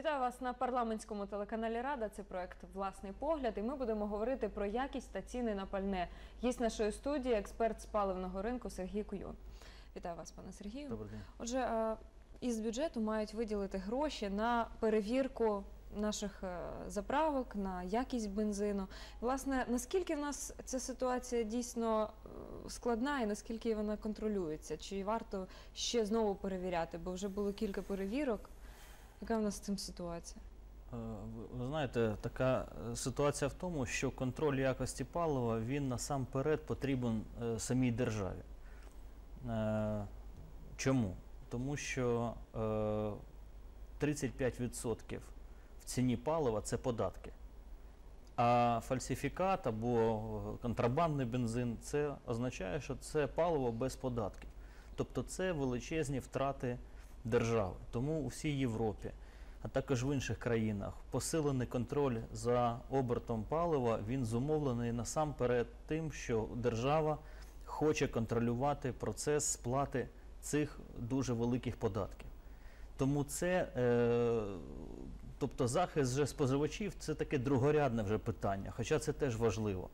Вітаю вас на парламентському телеканалі Рада. Це проект Власний погляд. І ми будемо говорити про якість та ціни на пальне. Гість нашої студії, експерт з паливного ринку Сергій Куйон. Вітаю вас, пане Сергію. Добрий день. Отже, е, із бюджету мають виділити гроші на перевірку наших е, заправок, на якість бензину. Власне, наскільки в нас ця ситуація дійсно е, складна і наскільки вона контролюється? Чи варто ще знову перевіряти? Бо вже було кілька перевірок. Яка в нас з цим ситуація? Е, Ви знаєте, така е, ситуація в тому, що контроль якості палива він насамперед потрібен е, самій державі. Чому? Тому що е, 35% в ціні палива це податки. А фальсифікат або контрабандний бензин це означає, що це паливо без податків. Тобто це величезні втрати держави. Тому у всій Європі, а також в інших країнах, посилений контроль за обертом палива він зумовлений насамперед тим, що держава хоче контролювати процес сплати цих дуже великих податків. Тому це, е, тобто захист вже споживачів, це таке другорядне вже питання, хоча це теж важливо.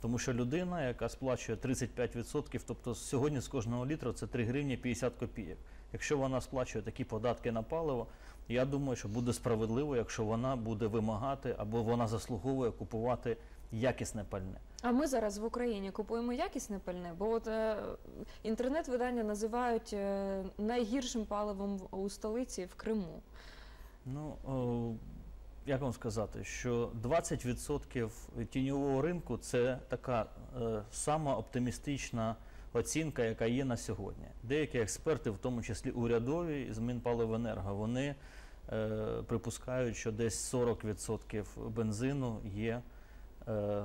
Тому що людина, яка сплачує 35%, тобто сьогодні з кожного літра це 3 гривні 50 копійок. Якщо вона сплачує такі податки на паливо, я думаю, що буде справедливо, якщо вона буде вимагати або вона заслуговує купувати якісне пальне. А ми зараз в Україні купуємо якісне пальне, бо от е, інтернет-видання називають е, найгіршим паливом у столиці в Криму. Ну, о, як вам сказати, що 20% тіньового ринку це така е, сама оптимістична оцінка, яка є на сьогодні. Деякі експерти, в тому числі урядові з Мінпаливенерго, вони е, припускають, що десь 40% бензину є е,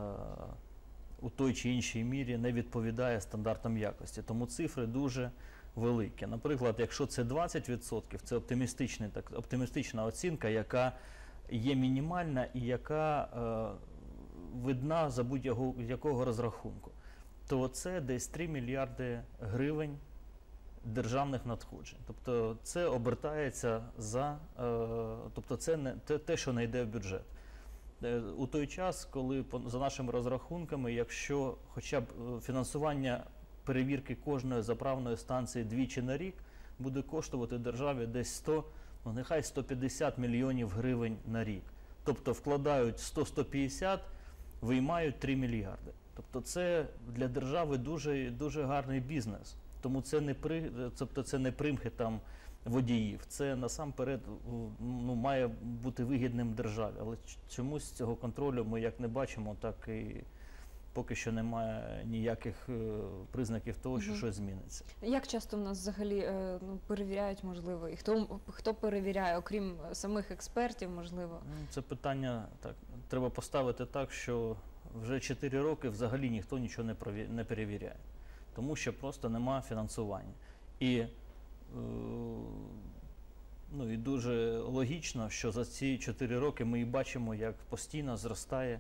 у той чи іншій мірі не відповідає стандартам якості. Тому цифри дуже великі. Наприклад, якщо це 20%, це оптимістичний, так, оптимістична оцінка, яка є мінімальна і яка е, видна за будь-якого розрахунку, то це десь 3 мільярди гривень державних надходжень. Тобто це обертається за, е, тобто це не те, те, що не йде в бюджет. Е, У той час, коли за нашими розрахунками, якщо хоча б е, фінансування перевірки кожної заправної станції двічі на рік буде коштувати державі десь 100, ну нехай 150 мільйонів гривень на рік. Тобто вкладають 100-150, виймають 3 мільярди. Тобто це для держави дуже, дуже гарний бізнес. Тому це не при, тобто це не примхи там водіїв. Це насамперед ну, має бути вигідним державі. Але чомусь цього контролю ми як не бачимо, так і поки що немає ніяких е, признаків того, що Мгм. щось зміниться. Як часто в нас взагалі е, ну, перевіряють, можливо, і хто, хто перевіряє, окрім самих експертів, можливо? Це питання так треба поставити так, що вже 4 роки взагалі ніхто нічого не перевіряє, тому що просто нема фінансування. І, е, ну, і дуже логічно, що за ці 4 роки ми і бачимо, як постійно зростає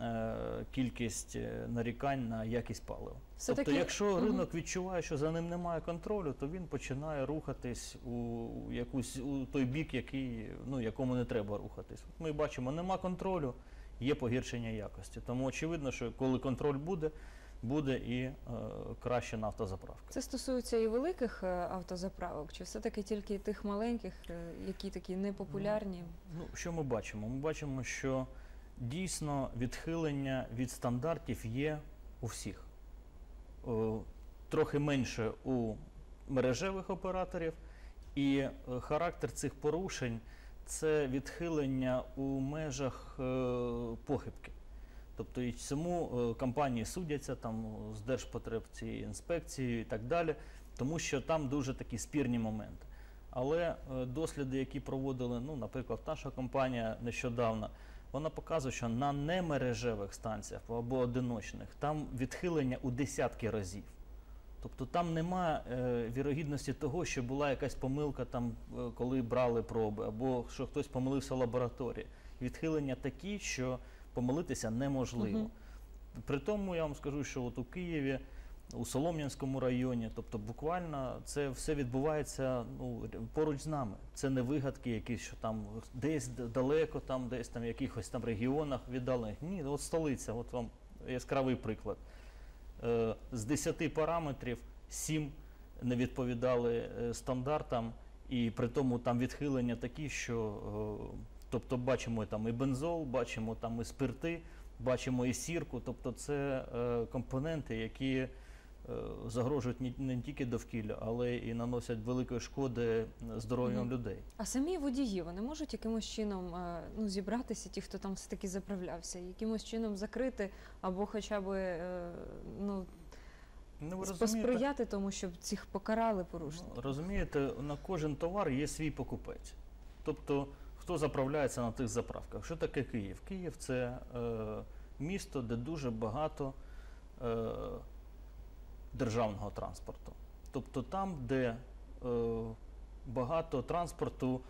е, кількість е, нарікань на якість палива. Все-таки- Тобто, якщо Мгм. ринок відчуває, що за ним немає контролю, то він починає рухатись у у якусь у той бік, який ну якому не треба рухатись. От Ми бачимо, нема контролю, є погіршення якості. Тому очевидно, що коли контроль буде, буде і е, краще нафтозаправка. Це стосується і великих е, автозаправок, чи все-таки тільки тих маленьких, е, які такі непопулярні? Ну, що ми бачимо? Ми бачимо, що дійсно відхилення від стандартів є у всіх. О, трохи менше у мережевих операторів, і е, характер цих порушень це відхилення у межах е, похибки. Тобто і цьому е, компанії судяться там з Держпотребцією, інспекцією і так далі, тому що там дуже такі спірні моменти. Але е, досліди, які проводили, ну, наприклад, наша компанія нещодавно, вона показує, що на немережевих станціях або одиночних там відхилення у десятки разів. Тобто там немає е, вірогідності того, що була якась помилка, там, е, коли брали проби, або що хтось помилився в лабораторії. Відхилення такі, що помилитися неможливо. Мгм. При тому я вам скажу, що от у Києві у Солом'янському районі. Тобто, буквально це все відбувається ну, р- поруч з нами. Це не вигадки, якісь, що там десь д- далеко, там десь там в якихось там регіонах віддалених. Ні, от столиця, от вам яскравий приклад. Е, З 10 параметрів 7 не відповідали е, стандартам, і при тому там відхилення такі, що е, тобто бачимо там і бензол, бачимо там і спирти, бачимо і сірку. Тобто це компоненти, які загрожують не тільки довкіллю, але і наносять великої шкоди здоров'ю Мгм. людей. А самі водії вони можуть якимось чином е, ну, зібратися, ті, хто там все таки заправлявся, якимось чином закрити або хоча б е, ну, Ну, посприяти тому, щоб цих покарали порушників. Ну, Розумієте, на кожен товар є свій покупець. Тобто, хто заправляється на тих заправках? Що таке Київ? Київ це е, місто, де дуже багато е, державного транспорту. Тобто там, де е, багато транспорту,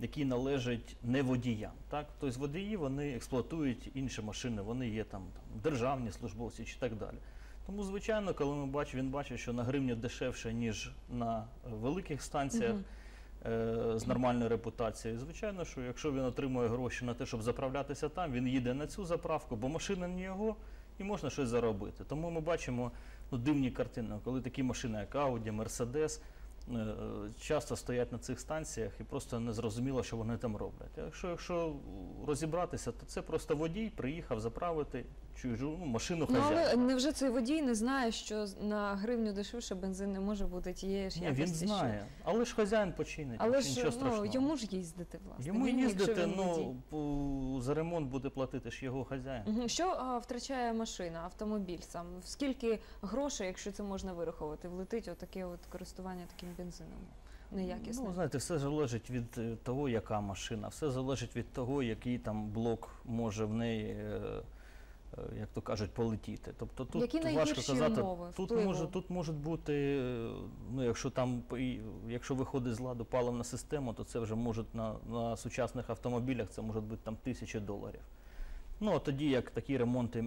який належить не водіям. Так? Тобто водії вони експлуатують інші машини, вони є там, там державні службовці чи так далі. Тому, звичайно, коли ми бачимо, він бачить, що на гривню дешевше, ніж на великих станціях Мгм. е, з нормальною репутацією. Звичайно, що якщо він отримує гроші на те, щоб заправлятися там, він їде на цю заправку, бо машина не його, і можна щось заробити. Тому ми бачимо ну, дивні картини, коли такі машини, як Audi, Mercedes, е, часто стоять на цих станціях і просто не зрозуміло, що вони там роблять. Якщо, якщо розібратися, то це просто водій приїхав заправити чужу ну, машину Ну але невже цей водій не знає, що на гривню дешевше бензин не може бути тієї ж Ні, якості? він що- знає, але ж хазяїн починить. Але ж нічого ну, страшного. йому ж їздити, власне. Йому він, якщо їздити, він водій. ну по- за ремонт буде платити ж його хазяїн. Мгм. Що а, втрачає машина, автомобіль сам? Скільки грошей, якщо це можна вирахувати, влетить отаке от користування таким бензином неякісним? Ну, знаєте, все залежить від е, того, яка машина, все залежить від того, який там блок може в неї, е, як то кажуть, полетіти. Тобто тут Які важко казати. умови Тут впливу? може тут можуть бути, е, ну якщо там якщо виходить з ладу паливна система, то це вже може на, на сучасних автомобілях це може бути там тисячі доларів. Ну а тоді як такі ремонти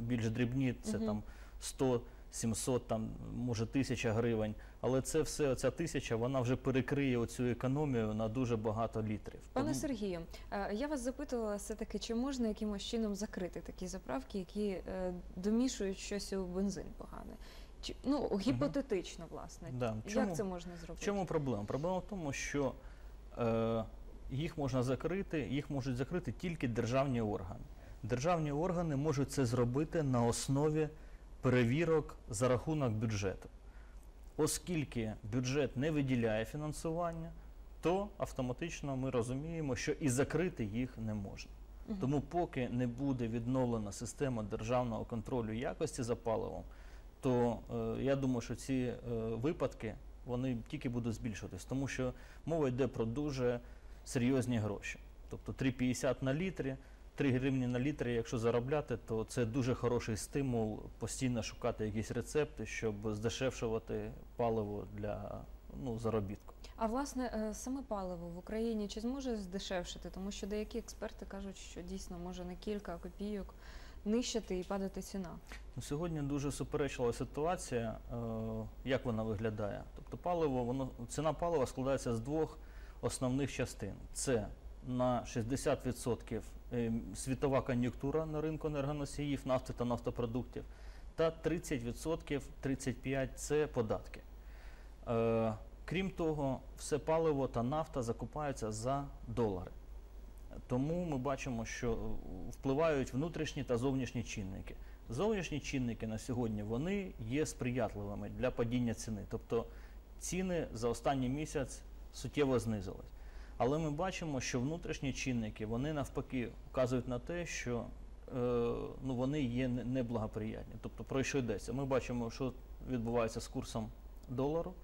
більш дрібні, це угу. там 100 700, там, може, тисяча гривень, але це все, ця тисяча, вона вже перекриє оцю економію на дуже багато літрів. Пане Тому- Сергію, е, я вас запитувала все-таки, чи можна якимось чином закрити такі заправки, які е, домішують щось у бензин погане? Чи, ну, гіпотетично, власне. Да. Чому? Як це можна зробити? В чому проблема? Проблема в тому, що е, їх можна закрити, їх можуть закрити тільки державні органи. Державні органи можуть це зробити на основі перевірок за рахунок бюджету. Оскільки бюджет не виділяє фінансування, то автоматично ми розуміємо, що і закрити їх не можна. Тому поки не буде відновлена система державного контролю якості за паливом, то е, я думаю, що ці е, випадки вони тільки будуть збільшуватись, тому що мова йде про дуже серйозні гроші. Тобто 3,50 на літрі, 3 гривні на літрі, якщо заробляти, то це дуже хороший стимул постійно шукати якісь рецепти, щоб здешевшувати паливо для ну, заробітку. А власне, е, саме паливо в Україні чи зможе здешевшити? Тому що деякі експерти кажуть, що дійсно може на кілька копійок нищити і падати ціна. Ну, Сьогодні дуже суперечлива ситуація. Е, як вона виглядає? Тобто паливо, воно ціна палива складається з двох основних частин: це на 60% е, світова кон'юнктура на ринку енергоносіїв, нафти та нафтопродуктів, та 30%, 35% це податки. Е, крім того, все паливо та нафта закупаються за долари. Тому ми бачимо, що е, впливають внутрішні та зовнішні чинники. Зовнішні чинники на сьогодні вони є сприятливими для падіння ціни. Тобто ціни за останній місяць суттєво знизились. Але ми бачимо, що внутрішні чинники вони навпаки вказують на те, що е, ну, вони є неблагоприятні. Тобто про що йдеться? Ми бачимо, що відбувається з курсом долару.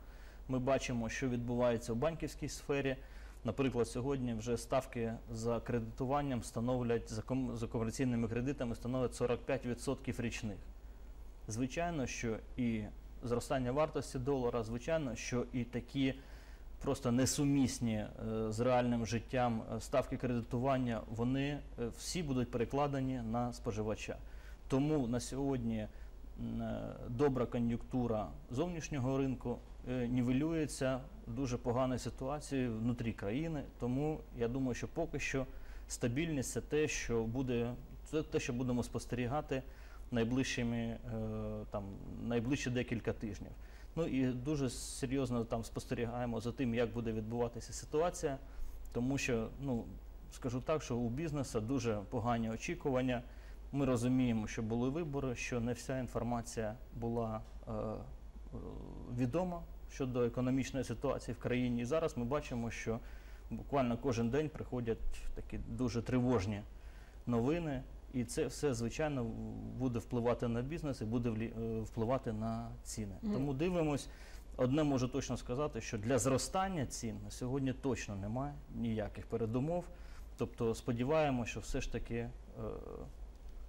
Ми бачимо, що відбувається в банківській сфері. Наприклад, сьогодні вже ставки за кредитуванням становлять за, ком- за комерційними кредитами становлять 45% річних. Звичайно, що і зростання вартості долара, звичайно, що і такі просто несумісні е, з реальним життям е, ставки кредитування, вони е, всі будуть перекладені на споживача. Тому на сьогодні добра кон'юнктура зовнішнього ринку нівелюється дуже поганою ситуацією внутрі країни. Тому я думаю, що поки що стабільність це те, що буде це те, що будемо спостерігати найближчими там найближчі декілька тижнів. Ну і дуже серйозно там спостерігаємо за тим, як буде відбуватися ситуація, тому що ну скажу так, що у бізнесу дуже погані очікування. Ми розуміємо, що були вибори, що не вся інформація була е, відома щодо економічної ситуації в країні. І зараз ми бачимо, що буквально кожен день приходять такі дуже тривожні новини, і це все звичайно буде впливати на бізнес і буде е, впливати на ціни. Мгм. Тому дивимось. Одне можу точно сказати, що для зростання цін на сьогодні точно немає ніяких передумов. Тобто сподіваємося, що все ж таки е,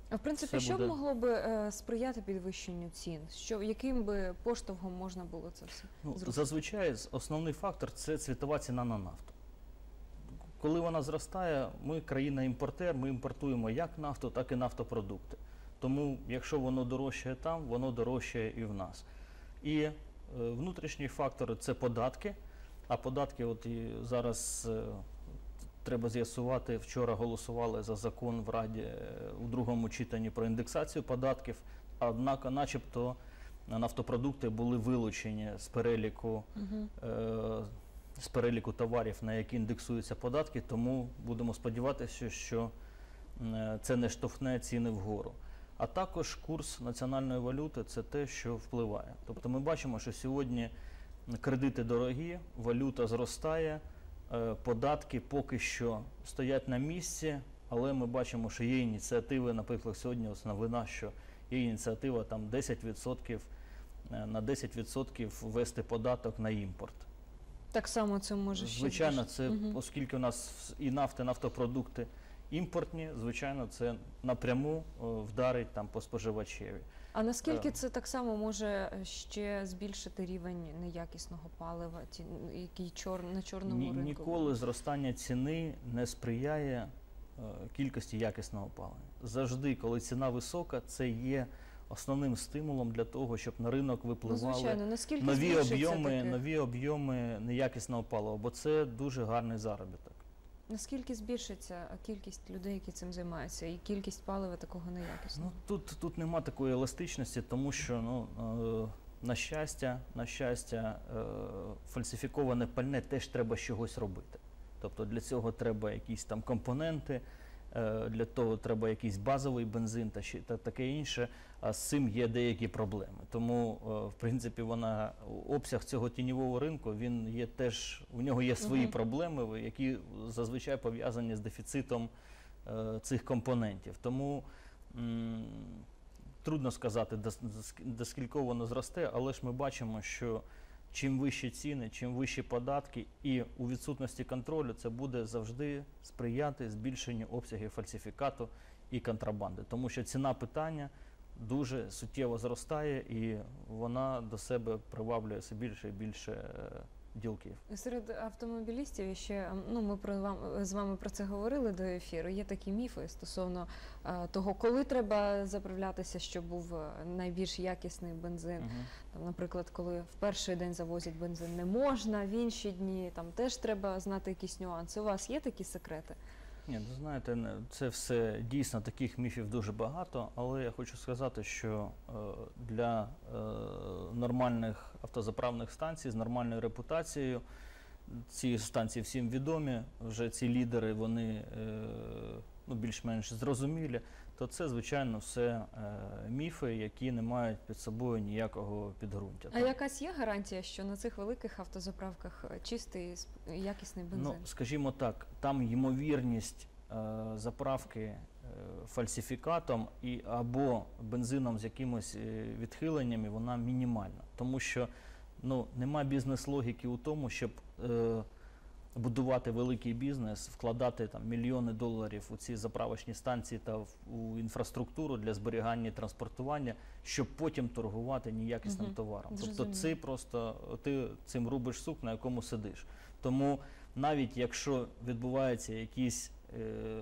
А в принципі, Все що б могло би е, сприяти підвищенню цін? Що яким би поштовхом можна було це все Ну, зробити? зазвичай основний фактор це світова ціна на нафту. Коли вона зростає, ми країна-імпортер, ми імпортуємо як нафту, так і нафтопродукти. Тому, якщо воно дорожчає там, воно дорожчає і в нас. І е, внутрішні фактори це податки. А податки, от і зараз е, треба з'ясувати, вчора голосували за закон в Раді е, у другому читанні про індексацію податків, однак, начебто, нафтопродукти були вилучені з переліку е, з переліку товарів, на які індексуються податки, тому будемо сподіватися, що це не штовхне ціни вгору. А також курс національної валюти це те, що впливає. Тобто ми бачимо, що сьогодні кредити дорогі, валюта зростає, е, податки поки що стоять на місці, але ми бачимо, що є ініціативи, наприклад, сьогодні ось новина, що є ініціатива там 10% е, на 10% ввести податок на імпорт. Так само це може ще Звичайно, це Мгм. оскільки у нас і нафта, і нафтопродукти імпортні, звичайно, це напряму е, вдарить там по споживачеві. А наскільки Е. це так само може е, ще збільшити рівень неякісного палива, який чор на чорному Ні, ринку? ніколи зростання ціни не сприяє кількості якісного палива. Завжди, коли ціна висока, це є основним стимулом для того, щоб на ринок Ну, випливали звичайно, нові об'єми, нові об'єми неякісного палива, бо це дуже гарний заробіток. Наскільки збільшиться кількість людей, які цим займаються, і кількість палива такого Ну, неякісного? тут, тут нема такої еластичності, тому що ну, е, на щастя, на щастя, е, фальсифіковане пальне теж треба з чогось робити. Тобто для цього треба якісь там компоненти, для того треба якийсь базовий бензин та, ще- та таке інше. А з цим є деякі проблеми. Тому, е, в принципі, вона обсяг цього тіньового ринку він є теж у нього є свої Мгм. проблеми, які зазвичай пов'язані з дефіцитом е, цих компонентів. Тому м, трудно сказати, до, до скільки воно зросте, але ж ми бачимо, що чим вищі ціни, чим вищі податки, і у відсутності контролю це буде завжди сприяти збільшенню обсягів фальсифікату і контрабанди, тому що ціна питання дуже суттєво зростає і вона до себе приваблює все більше і більше е, ділків. Серед автомобілістів ще ну ми про вам з вами про це говорили до ефіру. Є такі міфи стосовно е, того, коли треба заправлятися, щоб був е, найбільш якісний бензин. Угу. Там, наприклад, коли в перший день завозять бензин не можна, в інші дні там теж треба знати якісь нюанси. У вас є такі секрети? Ні, ну знаєте, це все дійсно таких міфів дуже багато, але я хочу сказати, що е, для е, нормальних автозаправних станцій з нормальною репутацією ці станції всім відомі, вже ці лідери, вони е, ну, більш-менш зрозумілі, то це, звичайно, все е, міфи, які не мають під собою ніякого підґрунтя. А якась є гарантія, що на цих великих автозаправках е, чистий якісний бензин? Ну, скажімо так, там ймовірність е, заправки фальсифікатом і або бензином з якимось відхиленнями, вона мінімальна. Тому що ну, нема бізнес-логіки у тому, щоб е, будувати великий бізнес, вкладати там мільйони доларів у ці заправочні станції та в, у інфраструктуру для зберігання і транспортування, щоб потім торгувати неякісним Мгм. товаром. Тобто це просто ти цим рубиш сук, на якому сидиш. Тому навіть якщо відбуваються якісь е,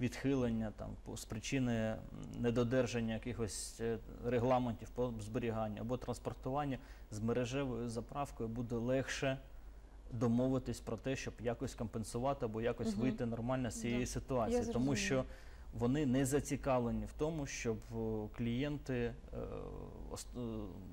відхилення там по- з причини недодержання якихось е, регламентів по зберіганню або транспортуванню з мережевою заправкою буде легше домовитись про те, щоб якось компенсувати або якось угу. вийти нормально з цієї Да. ситуації, тому що. Вони не зацікавлені в тому, щоб клієнти е, е,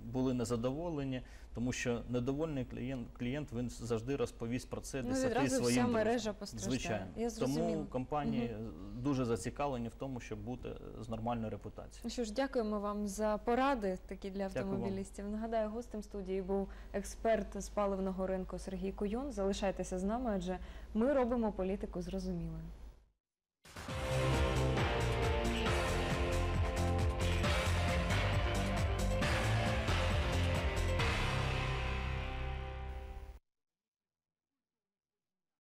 були незадоволені, тому що недовольний клієнт, клієнт він завжди розповість про це Ну, десяти відразу своїм вся мережа постраждає. Звичайно. Я. Тому компанії дуже зацікавлені в тому, щоб бути з нормальною репутацією. Ну Що ж, дякуємо вам за поради такі для автомобілістів. Нагадаю, гостем студії був експерт з паливного ринку Сергій Куюн. Залишайтеся з нами, адже ми робимо політику зрозумілою.